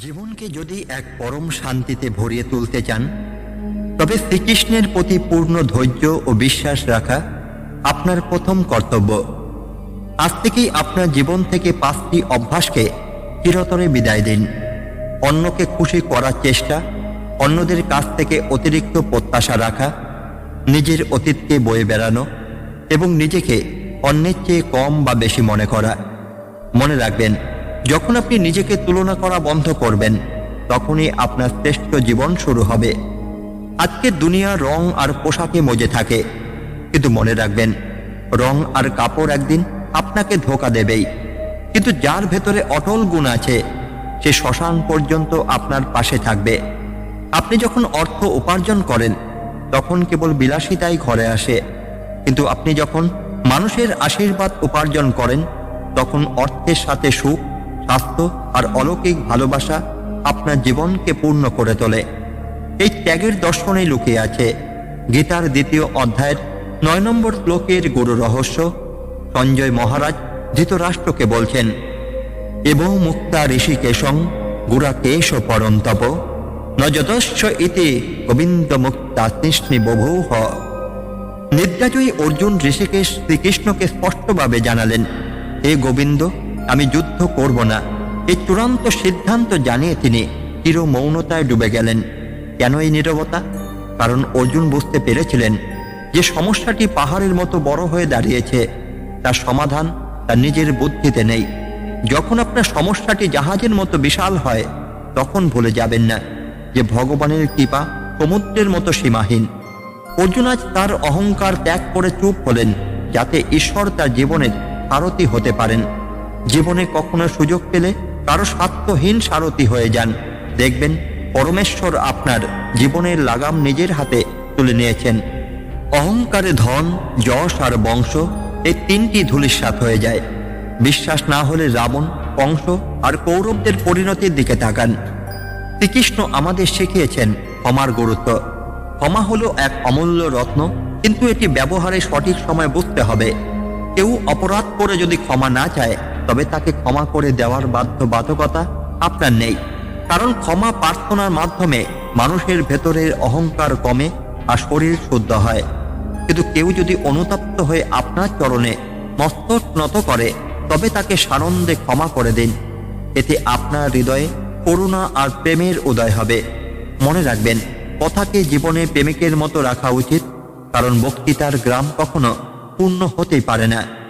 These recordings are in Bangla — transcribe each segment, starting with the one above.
জীবনকে যদি এক পরম শান্তিতে ভরিয়ে তুলতে চান, তবে শ্রীকৃষ্ণের প্রতি পূর্ণ ধৈর্য ও বিশ্বাস রাখা আপনার প্রথম কর্তব্য। আজ থেকেই আপনার জীবন থেকে পাঁচটি অভ্যাসকে চিরতরে বিদায় দিন। অন্যকে খুশি করার চেষ্টা, অন্যদের কাছ থেকে অতিরিক্ত প্রত্যাশা রাখা, নিজের অতীতকে বয়ে বেড়ানো এবং নিজেকে অন্যের চেয়ে কম বা বেশি মনে করা। মনে রাখবেন যখন আপনি নিজেকে তুলনা করা বন্ধ করবেন, তখনই আপনার শ্রেষ্ঠ জীবন শুরু হবে। আজকে দুনিয়া রং আর পোশাকে মজে থাকে। কিন্তু মনে রাখবেন, রং আর কাপড় একদিন আপনাকে ধোকা দেবেই। কিন্তু যার ভেতরে অটল গুণ আছে, সে শ্মশান পর্যন্ত আপনার পাশে থাকবে। আপনি যখন অর্থ উপার্জন করেন, তখন কেবল বিলাসিতাই ঘরে আসে। কিন্তু আপনি যখন মানুষের আশীর্বাদ উপার্জন করেন, তখন অর্থের সাথে সুখ স্বাস্থ্য আর অলৌকিক ভালোবাসা আপনার জীবনকে পূর্ণ করে তোলে। এই ত্যাগের দর্শনে লুকিয়ে আছে গীতার দ্বিতীয় অধ্যায়ের নয় নম্বর শ্লোকের গুরু রহস্য। সঞ্জয় মহারাজ ধৃতরাষ্ট্রকে বলছেন, এবং মুক্তা ঋষিকেশং গুড়া কেশ পরন্তপ। নজতস্য ইতি গোবিন্দ মুক্তা তৃষ্ণি বভূহ। নিদ্রাজয়ী অর্জুন ঋষিকেশ শ্রীকৃষ্ণকে স্পষ্টভাবে জানালেন, হে গোবিন্দ আমি যুদ্ধ করব না। এই চূড়ান্ত সিদ্ধান্ত জানিয়ে তিনি চির মৌনতায় ডুবে গেলেন। কেন এই নীরবতা? কারণ অর্জুন বুঝতে পেরেছিলেন যে সমস্যাটি পাহাড়ের মতো বড় হয়ে দাঁড়িয়েছে, তার সমাধান তার নিজের বুদ্ধিতে নেই। যখন আপনার সমস্যাটি জাহাজের মতো বিশাল হয়, তখন ভুলে যাবেন না যে ভগবানের কৃপা সমুদ্রের মতো সীমাহীন। অর্জুন আজ তার অহংকার ত্যাগ করে চুপ হলেন, যাতে ঈশ্বর তার জীবনের সারথি হতে পারেন। জীবনে কখনো সুযোগ পেলে কারও স্বার্থহীন সারথি হয়ে যান। দেখবেন, পরমেশ্বর আপনার জীবনের লাগাম নিজের হাতে তুলে নিয়েছেন। অহংকারে ধন, যশ আর বংশ এই তিনটি ধুলিস্বাত হয়ে যায়। বিশ্বাস না হলে রাবণ, কংস আর কৌরবদের পরিণতির দিকে তাকান। শ্রীকৃষ্ণ আমাদের শিখিয়েছেন ক্ষমার গুরুত্ব। ক্ষমা হলো এক অমূল্য রত্ন, কিন্তু এটি ব্যবহারে সঠিক সময় বুঝতে হবে। কেউ অপরাধ করে যদি ক্ষমা না চায় তবে তাকে ক্ষমা করে দেওয়ার বাধ্যবাধকতা আপনার নেই। কারণ ক্ষমা প্রার্থনার মাধ্যমে মানুষের ভেতরের অহংকার কমে আর শরীর শুদ্ধ হয়। কিন্তু কেউ যদি অনুতপ্ত হয়ে আপনার চরণে মস্তক নত করে, তবে তাকে সানন্দে ক্ষমা করে দিন। এতে আপনার হৃদয়ে করুণা আর প্রেমের উদয় হবে। মনে রাখবেন, কথাকে জীবনে প্রেমিকের মতো রাখা উচিত, কারণ বক্তৃতার গ্রাম কখনো পূর্ণ হতেই পারে না।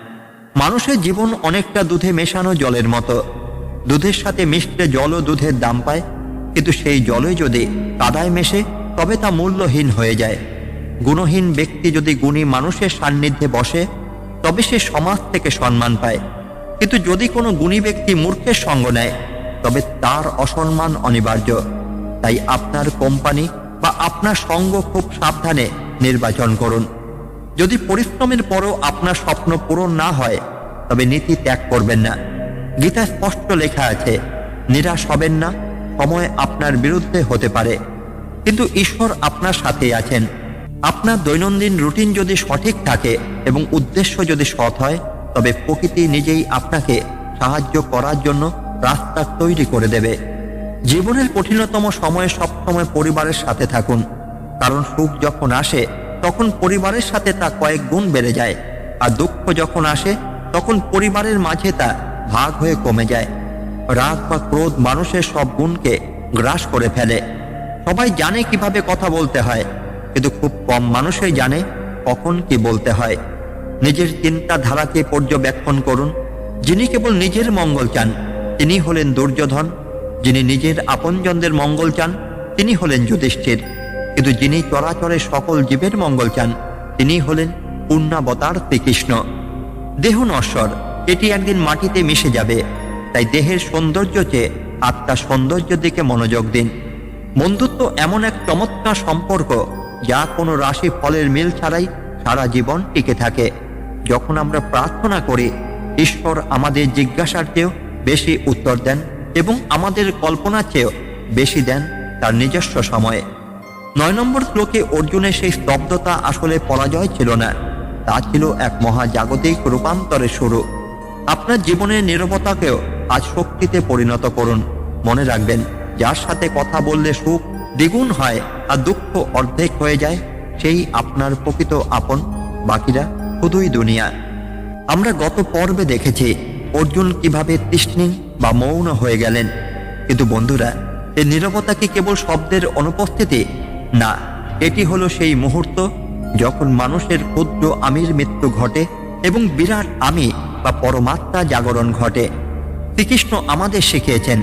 মানুষের জীবন অনেকটা দুধে মেশানো জলের মতো। দুধের সাথে মিশতে জল ও দুধের দাম পায়, কিন্তু সেই জলে যদি কাদায় মেশে, তবে তা মূল্যহীন হয়ে যায়। গুণহীন ব্যক্তি যদি গুণী মানুষের সান্নিধ্যে বসে, তবে সে সমাজ থেকে সম্মান পায়। কিন্তু যদি কোনো গুণী ব্যক্তি মূর্খের সঙ্গ নেয়, তবে তার অসম্মান অনিবার্য। তাই আপনার কোম্পানি বা আপনার সঙ্গ খুব সাবধানে নির্বাচন করুন। যদি পরিশ্রমের পরও আপনার স্বপ্ন পূরণ না হয়, তবে নীতি ত্যাগ করবেন না। গীতা স্পষ্ট লেখা আছে, নিরাশ হবেন না, সময় আপনার বিরুদ্ধে হতে পারে। কিন্তু ঈশ্বর আপনার সাথে আছেন। আপনার দৈনন্দিন রুটিন যদি সঠিক থাকে এবং উদ্দেশ্য যদি সৎ হয়, তবে প্রকৃতি নিজেই আপনাকে সাহায্য করার জন্য রাস্তা তৈরি করে দেবে। জীবনের কঠিনতম সময়ে সবসময় পরিবারের সাথে থাকুন। কারণ সুখ যখন আসে তখন পরিবারের সাথে তা কয়েক গুণ বেড়ে যায়। আর দুঃখ যখন আসে, তখন পরিবারের মাঝে তা ভাগ হয়ে কমে যায়। রাগ বা ক্রোধ মানুষের সব গুণকে গ্রাস করে ফেলে। সবাই জানে কীভাবে কথা বলতে হয়, কিন্তু খুব কম মানুষই জানে কখন কি বলতে হয়। নিজের চিন্তাধারাকে পর্যবেক্ষণ করুন। যিনি কেবল নিজের মঙ্গল চান, তিনি হলেন দুর্যোধন। যিনি নিজের আপনজনদের মঙ্গল চান, তিনি হলেন যুধিষ্ঠির। কিন্তু যিনি চরাচরে সকল জীবের মঙ্গল চান, তিনি হলেন পূর্ণাবতার শ্রীকৃষ্ণ। দেহ নশ্বর, এটি একদিন মাটিতে মিশে যাবে। তাই দেহের সৌন্দর্য চেয়ে আত্মার সৌন্দর্যের দিকে মনোযোগ দিন। বন্ধুত্ব এমন এক চমৎকার সম্পর্ক, যা কোনো রাশি ফলের মিল ছাড়াই সারা জীবন টিকে থাকে। যখন আমরা প্রার্থনা করি, ঈশ্বর আমাদের জিজ্ঞাসার চেয়েও বেশি উত্তর দেন এবং আমাদের কল্পনার চেয়েও বেশি দেন তার নিজস্ব সময়ে। নয় নম্বর শ্লোকে অর্জুনের সেই স্তব্ধতা আসলে পরাজয় ছিল না। তা ছিল এক মহাজাগতিক রূপান্তরের শুরু। আপনার জীবনের নিরবতাকেও আজ শক্তিতে পরিণত করুন। মনে রাখবেন, যার সাথে কথা বললে সুখ দ্বিগুণ হয় আর দুঃখ অর্ধেক হয়ে যায়, সেই আপনার প্রকৃত আপন, বাকিরা শুধুই দুনিয়া। আমরা গত পর্বে দেখেছি অর্জুন কীভাবে তৃষ্ণিং বা মৌন হয়ে গেলেন। কিন্তু বন্ধুরা, এই নীরবতা কি কেবল শব্দের অনুপস্থিতি না, এটি হলো সেই মুহূর্ত যখন মানুষের ক্ষুদ্র আমির মৃত্যু ঘটে এবং বিরাট আমি বা পরমাত্মা জাগরণ ঘটে। শ্রীকৃষ্ণ আমাদের শিখিয়েছেন,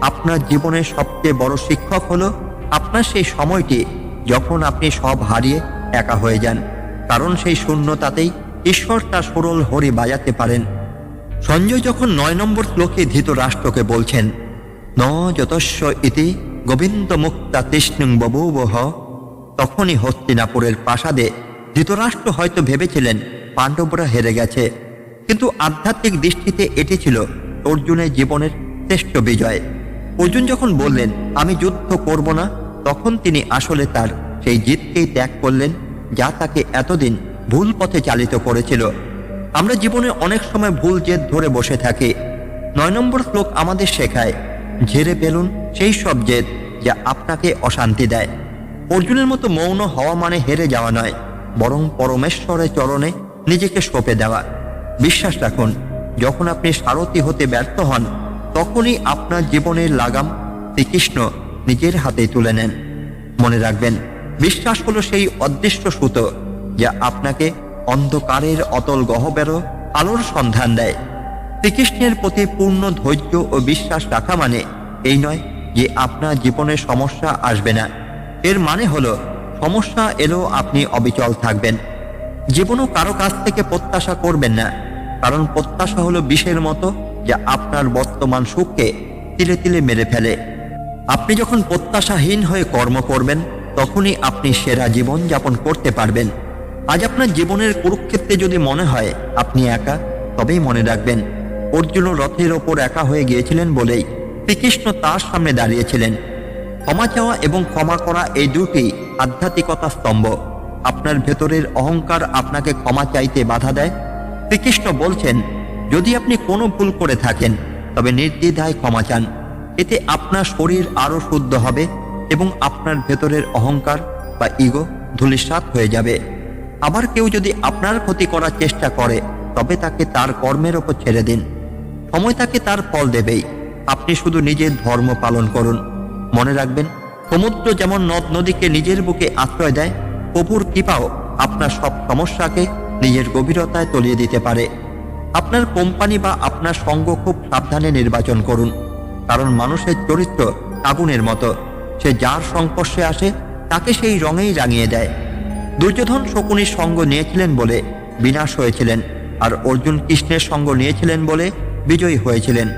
আপনার জীবনের সবচেয়ে বড় শিক্ষক হলো আপনার সেই সময়টি যখন আপনি সব হারিয়ে একা হয়ে যান। কারণ সেই শূন্যতাতেই ঈশ্বর তার সরল হরি বাজাতে পারেন। সঞ্জয় যখন নয় নম্বর শ্লোকে ধৃত রাষ্ট্রকে বলছেন, ন যতস্য ইতি গোবিন্দ মুক্তা তৃষ্ণুং বভূবহ তখনই হস্তিনাপুরের প্রাসাদে ধৃতরাষ্ট্র হয়তো ভেবেছিলেন পাণ্ডবরা হেরে গেছে, কিন্তু আধ্যাত্মিক দৃষ্টিতে এটি ছিল অর্জুনের জীবনের শ্রেষ্ঠ বিজয়। অর্জুন যখন বললেন, আমি যুদ্ধ করব না, তখন তিনি আসলে তার সেই জিতকেই ত্যাগ করলেন, যা তাকে এতদিন ভুল পথে চালিত করেছিল। আমরা জীবনে অনেক সময় ভুল জেদ ধরে বসে থাকি। নয় নম্বর শ্লোক আমাদের শেখায় ঝেড়ে ফেলুন সেই সব জেদ যা আপনাকে অশান্তি দেয়। অর্জুনের মতো মৌন হওয়া মানে হেরে যাওয়া নয়, বরং পরমেশ্বরের চরণে নিজেকে সঁপে দেওয়া। বিশ্বাস রাখুন, যখন আপনি সারথি হতে ব্যর্থ হন, তখনই আপনার জীবনের লাগাম শ্রীকৃষ্ণ নিজের হাতে তুলে নেন। মনে রাখবেন, বিশ্বাস হলো সেই অদৃশ্য সুতো যা আপনাকে অন্ধকারের অতল গহবেরও আলোর সন্ধান দেয়। শ্রীকৃষ্ণের প্রতি পূর্ণ ধৈর্য ও বিশ্বাস রাখা মানে এই নয় যে আপনার জীবনে সমস্যা আসবে না। এর মানে হলো, সমস্যা এলেও আপনি অবিচল থাকবেন। জীবনও কারও কাছ থেকে প্রত্যাশা করবেন না। কারণ প্রত্যাশা হলো বিষের মতো যা আপনার বর্তমান সুখকে তিলে তিলে মেরে ফেলে। আপনি যখন প্রত্যাশাহীন হয়ে কর্ম করবেন, তখনই আপনি সেরা জীবন যাপন করতে পারবেন। আজ আপনার জীবনের কুরুক্ষেত্রে যদি মনে হয় আপনি একা, তবেই মনে রাখবেন। অর্জুন রথের ওপর একা হয়ে গিয়েছিলেন বলেই শ্রীকৃষ্ণ তার সামনে দাঁড়িয়েছিলেন। ক্ষমা চাওয়া এবং ক্ষমা করা এই দুটি আধ্যাত্মিকতা স্তম্ভ। আপনার ভেতরের অহংকার আপনাকে ক্ষমা চাইতে বাধা দেয়। শ্রীকৃষ্ণ বলছেন, যদি আপনি কোনো ভুল করে থাকেন, তবে নির্দ্বিধায় ক্ষমা চান। এতে আপনার শরীর আরও শুদ্ধ হবে এবং আপনার ভেতরের অহংকার বা ইগো ধূলিসাৎ হয়ে যাবে। আবার কেউ যদি আপনার ক্ষতি করার চেষ্টা করে, তবে তাকে তার কর্মের ওপর ছেড়ে দিন। সময় তাকে তার ফল দেবেই। আপনি শুধু নিজের ধর্ম পালন করুন। মনে রাখবেন, সমুদ্র যেমন নদ নদীকে নিজের বুকে আশ্রয় দেয় প্রভুর কৃপাও আপনার সব সমস্যাকে নিজের গভীরতায় তলিয়ে দিতে পারে। আপনার কোম্পানি বা আপনার সঙ্গ খুব সাবধানে নির্বাচন করুন। কারণ মানুষের চরিত্র আগুনের মতো। সে যার সংস্পর্শে আসে, তাকে সেই রঙেই রাঙিয়ে দেয়। দুর্যোধন শকুনির সঙ্গ নিয়েছিলেন বলে বিনাশ হয়েছিলেন, আর অর্জুন কৃষ্ণের সঙ্গ নিয়েছিলেন বলে বিজয়ী হয়েছিলেন।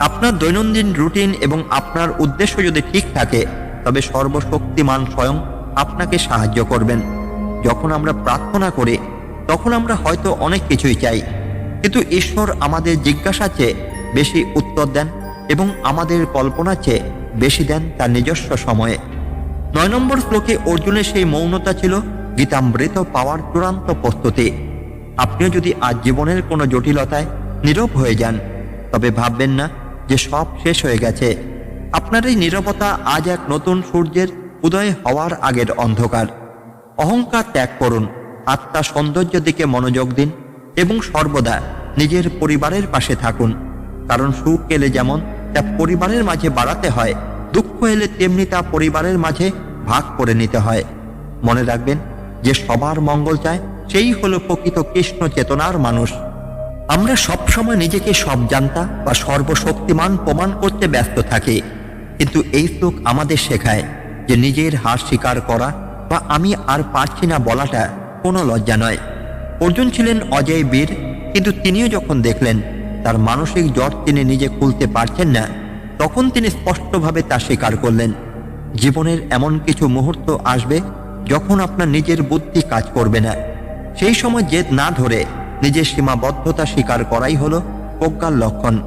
আপনার দৈনন্দিন রুটিন এবং আপনার উদ্দেশ্য যদি ঠিক থাকে, তবে সর্বশক্তিমান স্বয়ং আপনাকে সাহায্য করবেন। যখন আমরা প্রার্থনা করি, তখন আমরা হয়তো অনেক কিছুই চাই, কিন্তু ঈশ্বর আমাদের জিজ্ঞাসা চেয়ে বেশি উত্তর দেন এবং আমাদের কল্পনা চেয়ে বেশি দেন তার নিজস্ব সময়ে। নয় নম্বর শ্লোকে অর্জুনের সেই মৌনতা ছিল গীতামৃত পাওয়ার চূড়ান্ত প্রস্তুতি। আপনিও যদি আজ জীবনের কোনো জটিলতায় নীরব হয়ে যান। তবে ভাববেন না যে সব শেষ হয়ে গেছে। আপনার এই নীরবতা আজ এক নতুন সূর্যের উদয় হওয়ার আগের অন্ধকার। অহংকার ত্যাগ করুন, আত্মা সৌন্দর্যের দিকে মনোযোগ দিন এবং সর্বদা নিজের পরিবারের পাশে থাকুন। কারণ সুখ এলে যেমন তা পরিবারের মাঝে বাড়াতে হয়, দুঃখ এলে তেমনি তা পরিবারের মাঝে ভাগ করে নিতে হয়। মনে রাখবেন যে সবার মঙ্গল চায়, সেই হলো প্রকৃত কৃষ্ণ চেতনার মানুষ। আমরা সবসময় নিজেকে সব জানতা বা সর্বশক্তিমান প্রমাণ করতে ব্যস্ত থাকি। কিন্তু এই শ্লোক আমাদের শেখায় যে নিজের হার স্বীকার করা বা আমি আর পারছি না বলাটা কোনো লজ্জা নয়। অর্জুন ছিলেন অজয় বীর, কিন্তু তিনিও যখন দেখলেন তার মানসিক জ্বর তিনি নিজে খুলতে পারছেন না, তখন তিনি স্পষ্টভাবে তা স্বীকার করলেন। জীবনের এমন কিছু মুহূর্ত আসবে যখন আপনার নিজের বুদ্ধি কাজ করবে না। সেই সময় জেদ না ধরে নিজের সীমাবদ্ধতা স্বীকার করাই হল প্রজ্ঞার লক্ষণ।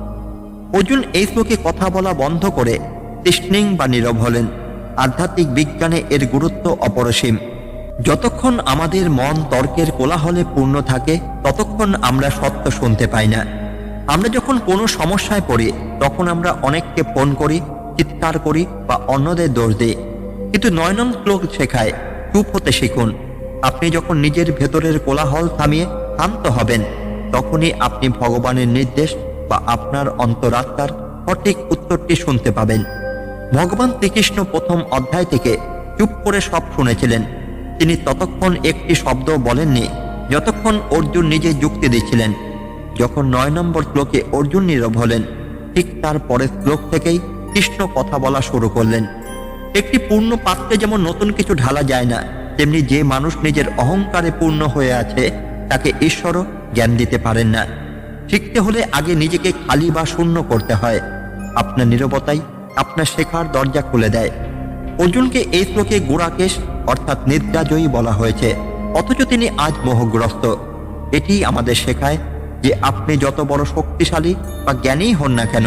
অর্জুন এই শ্লোকে কথা বলা বন্ধ করে তৃষ্ণিং বা নীরব হলেন। আধ্যাত্মিক বিজ্ঞানে এর গুরুত্ব অপরসীম। যতক্ষণ আমাদের মন তর্কের কোলাহলে পূর্ণ থাকে, ততক্ষণ আমরা সত্য শুনতে পাই না। আমরা যখন কোনো সমস্যায় পড়ি, তখন আমরা অনেককে ফোন করি, চিৎকার করি বা অন্যদের দোষ দিই। কিন্তু নয় নং শ্লোক শেখায়, চুপ হতে শিখুন। আপনি যখন নিজের ভেতরের কোলাহল থামিয়ে শান্ত হবেন। তখনই আপনি ভগবানের নির্দেশ বা আপনার অন্তরাত্মার সঠিক উত্তরটি শুনতে পাবেন। ভগবান শ্রীকৃষ্ণ প্রথম অধ্যায় থেকে চুপ করে সব শুনেছিলেন। তিনি ততক্ষণ একটি শব্দ বলেননি, যতক্ষণ অর্জুন নিজে যুক্তি দিচ্ছিলেন। যখন নয় নম্বর শ্লোকে অর্জুন নীরব হলেন, ঠিক তার পরের শ্লোক থেকেই কৃষ্ণ কথা বলা শুরু করলেন। একটি পূর্ণ পাত্রে যেমন নতুন কিছু ঢালা যায় না, তেমনি যে মানুষ নিজের অহংকারে পূর্ণ হয়ে আছে তাকে ঈশ্বরও জ্ঞান দিতে পারেন না। শিখতে হলে আগে নিজেকে খালি বা শূন্য করতে হয়। আপনার নীরবতাই আপনার শেখার দরজা খুলে দেয়। অর্জুনকে এই শ্লোকে গোড়াকেশ অর্থাৎ নিদ্রাজয়ী বলা হয়েছে। অথচ তিনি আজ মোহগ্রস্ত। এটি আমাদের শেখায় যে আপনি যত বড় শক্তিশালী বা জ্ঞানী হন না কেন,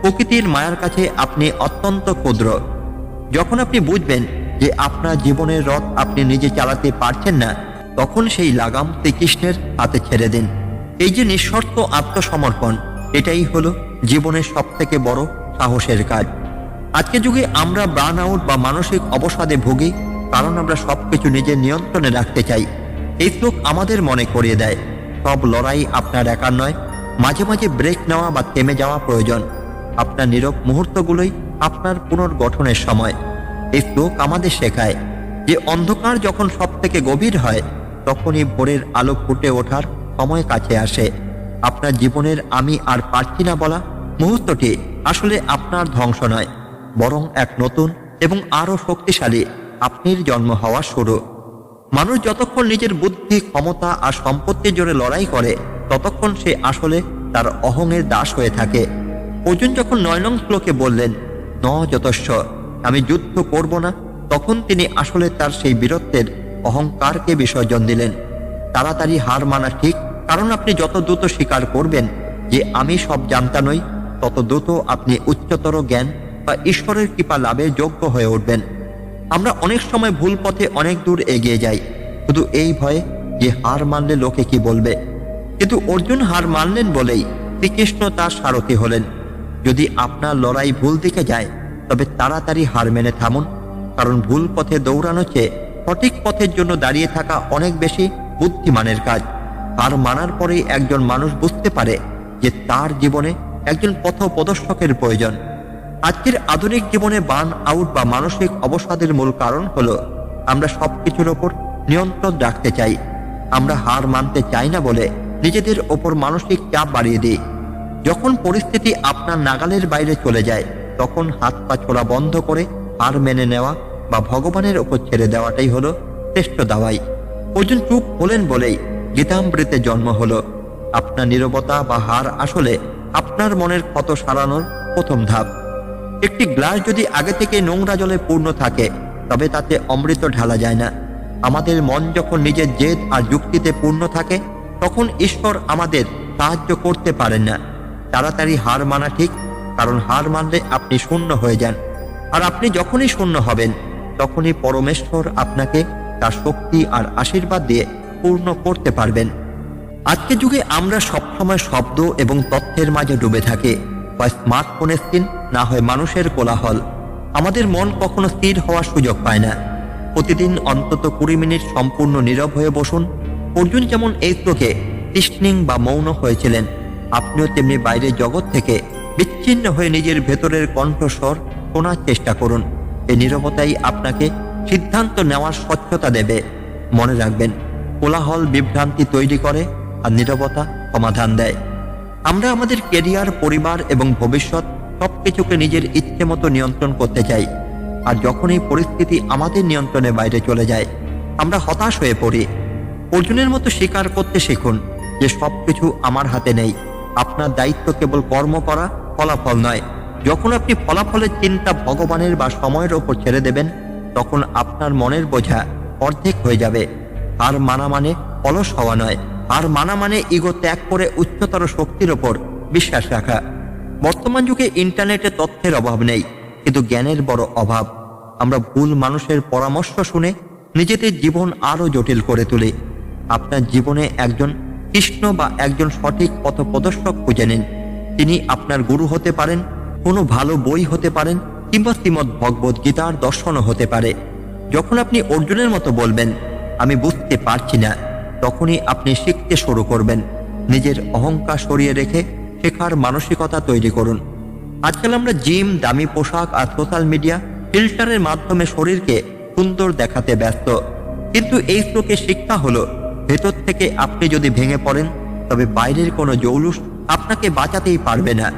প্রকৃতির মায়ার কাছে আপনি অত্যন্ত ক্ষুদ্র। যখন আপনি বুঝবেন যে আপনার জীবনের রথ আপনি নিজে চালাতে পারছেন না তখন সেই লাগাম শ্রীকৃষ্ণের হাতে ছেড়ে দিন। এই যে নিঃশর্ত আত্মসমর্পণ, এটাই হলো জীবনের সব থেকে বড় সাহসের কাজ। আজকে যুগে আমরা ব্রান আউট বা মানসিক অবসাদে ভুগি, কারণ আমরা সবকিছু নিজের নিয়ন্ত্রণে রাখতে চাই। এই শ্লোক আমাদের মনে করিয়ে দেয়, সব লড়াই আপনার একার নয়, মাঝে মাঝে ব্রেক নেওয়া বা থেমে যাওয়া প্রয়োজন। আপনার নীরব মুহূর্তগুলোই আপনার পুনর্গঠনের সময়। এই শ্লোক আমাদের শেখায় যে অন্ধকার যখন সব থেকে গভীর হয় তখনই ভোরের আলো ফুটে ওঠার সময় কাছে আসে। আপনার জীবনের আমি আর পারছি না বলা মুহূর্তটি আসলে আপনার ধ্বংস নয়, বরং এক নতুন এবং আরও শক্তিশালী আপনির জন্ম হওয়া শুরু। মানুষ যতক্ষণ নিজের বুদ্ধি, ক্ষমতা আর সম্পত্তির জোরে লড়াই করে, ততক্ষণ সে আসলে তার অহংয়ের দাস হয়ে থাকে। অর্জুন যখন নয় নং শ্লোকে বললেন, ন যতস্ব, আমি যুদ্ধ করব না, তখন তিনি আসলে তার সেই বীরত্বের অহংকারকে বিসর্জন দিলেন। তাড়াতাড়ি হার মানা ঠিক কারণ আপনি যত দ্রুত স্বীকার করবেন যে আমি সব জানতা নই, তত দ্রুত আপনি উচ্চতর জ্ঞান বা ঈশ্বরের কৃপা লাভের যোগ্য হয়ে উঠবেন। আমরা অনেক সময় ভুল পথে অনেক দূর এগিয়ে যাই। শুধু এই ভয়ে যে হার মানলে লোকে কি বলবে? কিন্তু অর্জুন হার মানলেন বলেই শ্রীকৃষ্ণ তার সারথি হলেন। যদি আপনার লড়াই ভুল দিকে যায়, তবে তাড়াতাড়ি হার মেনে থামুন, কারণ ভুল পথে দৌড়ানো চেয়ে সঠিক পথের জন্য দাঁড়িয়ে থাকা অনেক বেশি বুদ্ধিমানের কাজ। হার মানার পরেই একজন মানুষ বুঝতে পারে যে তার জীবনে একজন পথ প্রদর্শকের প্রয়োজন। আজকের আধুনিক জীবনে বার্ন আউট বা মানসিক অবসাদের মূল কারণ হলো, আমরা সব কিছুর ওপর নিয়ন্ত্রণ রাখতে চাই। আমরা হার মানতে চাই না বলে নিজেদের ওপর মানসিক চাপ বাড়িয়ে দিই। যখন পরিস্থিতি আপনার নাগালের বাইরে চলে যায়, তখন হাত পা ছোড়া বন্ধ করে হার মেনে নেওয়া বা ভগবানের ওপর ছেড়ে দেওয়াটাই হলো শ্রেষ্ঠ দাওয়াই। অর্জুন চুপ হলেন বলেই গীতামৃতে জন্ম হলো। আপনার নীরবতা বা হার আসলে আপনার মনের ক্ষত সারানোর প্রথম ধাপ। একটি গ্লাস যদি আগে থেকে নোংরা জলে পূর্ণ থাকে, তবে তাতে অমৃত ঢালা যায় না। আমাদের মন যখন নিজের জেদ আর যুক্তিতে পূর্ণ থাকে, তখন ঈশ্বর আমাদের সাহায্য করতে পারেন না। তাড়াতাড়ি হার মানা ঠিক, কারণ হার মানলে আপনি শূন্য হয়ে যান। আর আপনি যখনই শূন্য হবেন তখনই পরমেশ্বর আপনাকে তার শক্তি আর আশীর্বাদ দিয়ে পূর্ণ করতে পারবেন। আজকের যুগে আমরা সবসময় শব্দ এবং তথ্যের মাঝে ডুবে থাকি। বা স্মার্টফোনের স্ক্রিন না হয় মানুষের কোলাহল। আমাদের মন কখনো স্থির হওয়ার সুযোগ পায় না। প্রতিদিন অন্তত কুড়ি মিনিট সম্পূর্ণ নীরব হয়ে বসুন। অর্জুন যেমন এই শ্লোকে তৃষ্ণিং বা মৌন হয়েছিলেন, আপনিও তেমনি বাইরের জগৎ থেকে বিচ্ছিন্ন হয়ে নিজের ভেতরের কণ্ঠস্বর শোনার চেষ্টা করুন। এই নীরবতাই আপনাকে সিদ্ধান্ত নেওয়ার স্বচ্ছতা দেবে। মনে রাখবেন, কোলাহল বিভ্রান্তি তৈরি করে আর নীরবতা সমাধান দেয়। আমরা আমাদের কেরিয়ার পরিবার এবং ভবিষ্যৎ সবকিছুকে নিজের ইচ্ছে মতো নিয়ন্ত্রণ করতে চাই। আর যখনই পরিস্থিতি আমাদের নিয়ন্ত্রণে বাইরে চলে যায়, আমরা হতাশ হয়ে পড়ি। অর্জুনের মতো স্বীকার করতে শিখুন যে সবকিছু আমার হাতে নেই। আপনার দায়িত্ব কেবল কর্ম করা, ফলাফল নয়। যখন আপনি ফলাফলের চিন্তা ভগবানের বা সময়ের ওপর ছেড়ে দেবেন, তখন আপনার মনের বোঝা অর্ধেক হয়ে যাবে। আর মানা মানে অলস হওয়া নয়। আর মানা মানে ইগো ত্যাগ করে উচ্চতর শক্তির ওপর বিশ্বাস রাখা। বর্তমান যুগে ইন্টারনেটে তথ্যের অভাব নেই, কিন্তু জ্ঞানের বড় অভাব। আমরা ভুল মানুষের পরামর্শ শুনে নিজেদের জীবন আরও জটিল করে তুলি। আপনার জীবনে একজন কৃষ্ণ বা একজন সঠিক পথ প্রদর্শক খুঁজে নিন। তিনি আপনার গুরু হতে পারেন কোনো ভালো বই হতে পারেন কিংবা শ্রীমদ ভগবত গীতার দর্শনও হতে পারে। যখন আপনি অর্জুনের মতো বলবেন, আমি বুঝতে পারছি না, তখনই আপনি শিখতে শুরু করবেন। নিজের অহংকার সরিয়ে রেখে শেখার মানসিকতা তৈরি করুন। আজকাল আমরা জিম, দামি পোশাক আর সোশ্যাল মিডিয়া ফিল্টারের মাধ্যমে শরীরকে সুন্দর দেখাতে ব্যস্ত। কিন্তু এই শ্লোকের শিক্ষা হলো, ভেতর থেকে আপনি যদি ভেঙে পড়েন, তবে বাইরের কোনো জৌলুস আপনাকে বাঁচাতেই পারবে না।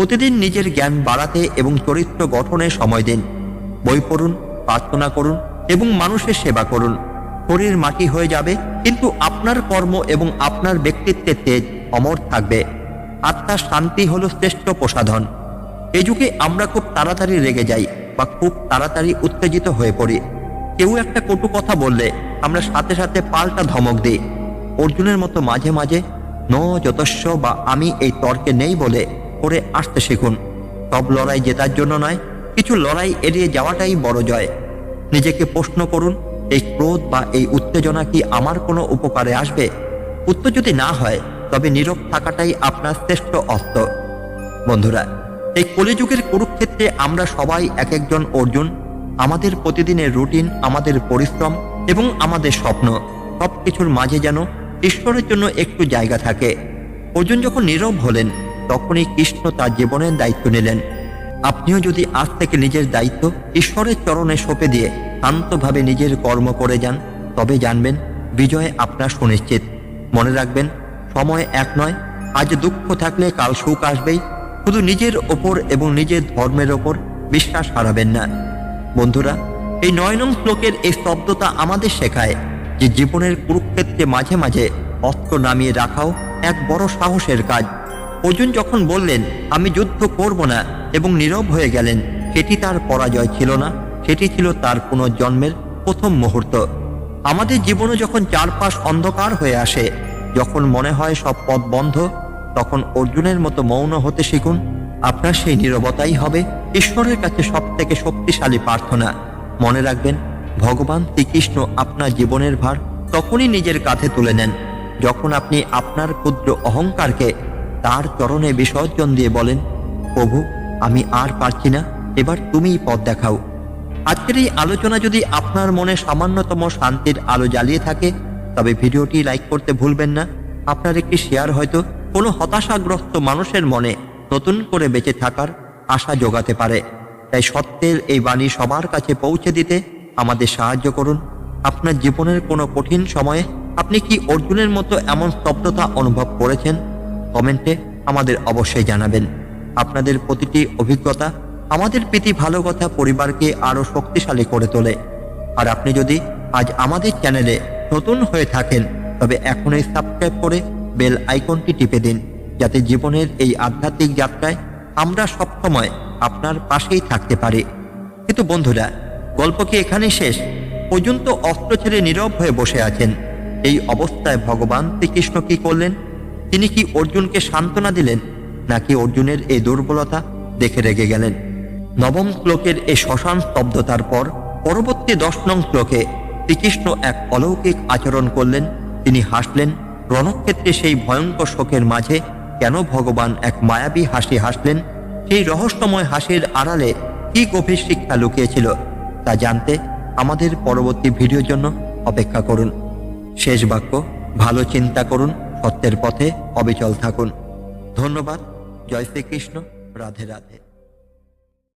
প্রতিদিন নিজের জ্ঞান বাড়াতে এবং চরিত্র গঠনে সময় দিন। বই পড়ুন, প্রার্থনা করুন এবং মানুষের সেবা করুন। শরীর মাটি হয়ে যাবে, কিন্তু আপনার কর্ম এবং আপনার ব্যক্তিত্বের তেজ অমর থাকবে। আত্মার শান্তি হলো শ্রেষ্ঠ প্রসাধন। এ যুগে আমরা খুব তাড়াতাড়ি রেগে যাই বা খুব তাড়াতাড়ি উত্তেজিত হয়ে পড়ি। কেউ একটা কটু কথা বললে আমরা সাথে সাথে পাল্টা ধমক দিই। অর্জুনের মতো মাঝে মাঝে, ন যতস্ব বা আমি এই তর্কে নেই বলে করে আসতে শিখুন। সব লড়াই জেতার জন্য নয়, কিছু লড়াই এড়িয়ে যাওয়াটাই বড় জয়। নিজেকে প্রশ্ন করুন, এই ক্রোধ বা এই উত্তেজনা কি আমার কোনো উপকারে আসবে? উত্তর যদি না হয়, তবে নীরব থাকাটাই আপনার শ্রেষ্ঠ অস্ত্র। বন্ধুরা, এই কলিযুগের কুরুক্ষেত্রে আমরা সবাই এক একজন অর্জুন। আমাদের প্রতিদিনের রুটিন, আমাদের পরিশ্রম এবং আমাদের স্বপ্ন সব কিছুর মাঝে যেন ঈশ্বরের জন্য একটু জায়গা থাকে। অর্জুন যখন নীরব হলেন তখনই কৃষ্ণ তার জীবনের দায়িত্ব নিলেন। আপনিও যদি আজ থেকে নিজের দায়িত্ব ঈশ্বরের চরণে সঁপে দিয়ে শান্তভাবে নিজের কর্ম করে যান, তবে জানবেন বিজয় আপনার সুনিশ্চিত। মনে রাখবেন, সময় এক নয়, আজ দুঃখ থাকলে কাল সুখ আসবেই। শুধু নিজের ওপর এবং নিজের ধর্মের ওপর বিশ্বাস হারাবেন না। বন্ধুরা, এই নয় নং শ্লোকের এই শব্দটা আমাদের শেখায় যে জীবনের কুরুক্ষেত্রে মাঝে মাঝে অস্ত্র নামিয়ে রাখাও এক বড় সাহসের কাজ। অর্জুন যখন বললেন, আমি যুদ্ধ করব না এবং নীরব হয়ে গেলেন, সেটি তার পরাজয় ছিল না, সেটি ছিল তার পুনর্জন্মের প্রথম মুহূর্ত। আমাদের জীবনে যখন চারপাশ অন্ধকার হয়ে আসে, যখন মনে হয় সব পথ বন্ধ, তখন অর্জুনের মতো মৌন হতে শিখুন, আপনার সেই নীরবতাই হবে ঈশ্বরের কাছে সব থেকে শক্তিশালী প্রার্থনা। মনে রাখবেন, ভগবান শ্রীকৃষ্ণ আপনার জীবনের ভার তখনই নিজের কাঁধে তুলে নেন, যখন আপনি আপনার ক্ষুদ্র অহংকারকে তার চরণে বিসর্জন দিয়ে বলেন, প্রভু, আমি আর পারছি না, এবার তুমিই পথ দেখাও। আজকের এই আলোচনা যদি আপনার মনে সামান্যতম শান্তির আলো জ্বালিয়ে থাকে, তবে ভিডিওটি লাইক করতে ভুলবেন না। আপনার একটি শেয়ার হয়তো কোনো হতাশাগ্রস্ত মানুষের মনে নতুন করে বেঁচে থাকার আশা যোগাতে পারে। তাই সত্যের এই বাণী সবার কাছে পৌঁছে দিতে আমাদের সাহায্য করুন। আপনার জীবনের কোনো কঠিন সময়ে আপনি কি অর্জুনের মতো এমন স্তব্ধতা অনুভব করেছেন? কমেন্টে আমাদের অবশ্যই জানাবেন। আপনাদের প্রতিটি অভিজ্ঞতা আমাদের প্রীতি ভালো কথা পরিবারকে আরও শক্তিশালী করে তোলে। আর আপনি যদি আজ আমাদের চ্যানেলে নতুন হয়ে থাকেন, তবে এখনই সাবস্ক্রাইব করে বেল আইকনটি টিপে দিন, যাতে জীবনের এই আধ্যাত্মিক যাত্রায় আমরা সবসময় আপনার পাশেই থাকতে পারি। কিন্তু বন্ধুরা, গল্প কি এখানেই শেষ? পর্যন্ত অস্ত্র ছেড়ে নীরব হয়ে বসে আছেন। এই অবস্থায় ভগবান শ্রীকৃষ্ণ কি করলেন? তিনি কি অর্জুনকে সান্ত্বনা দিলেন, নাকি অর্জুনের এই দুর্বলতা দেখে রেগে গেলেন? নবম শ্লোকের এই শ্মশান স্তব্ধতার পর পরবর্তী দশ নং শ্লোকে শ্রীকৃষ্ণ এক অলৌকিক আচরণ করলেন। তিনি হাসলেন, রণক্ষেত্রে সেই ভয়ঙ্কর শোকের মাঝে কেন ভগবান এক মায়াবী হাসি হাসলেন? সেই রহস্যময় হাসির আড়ালে কি গভীর শিক্ষা লুকিয়েছিল, তা জানতে আমাদের পরবর্তী ভিডিওর জন্য অপেক্ষা করুন। শেষ বাক্য, ভালো চিন্তা করুন সত্যের পথে অবিচল থাকুন। ধন্যবাদ। জয় শ্রীকৃষ্ণ। রাধে রাধে।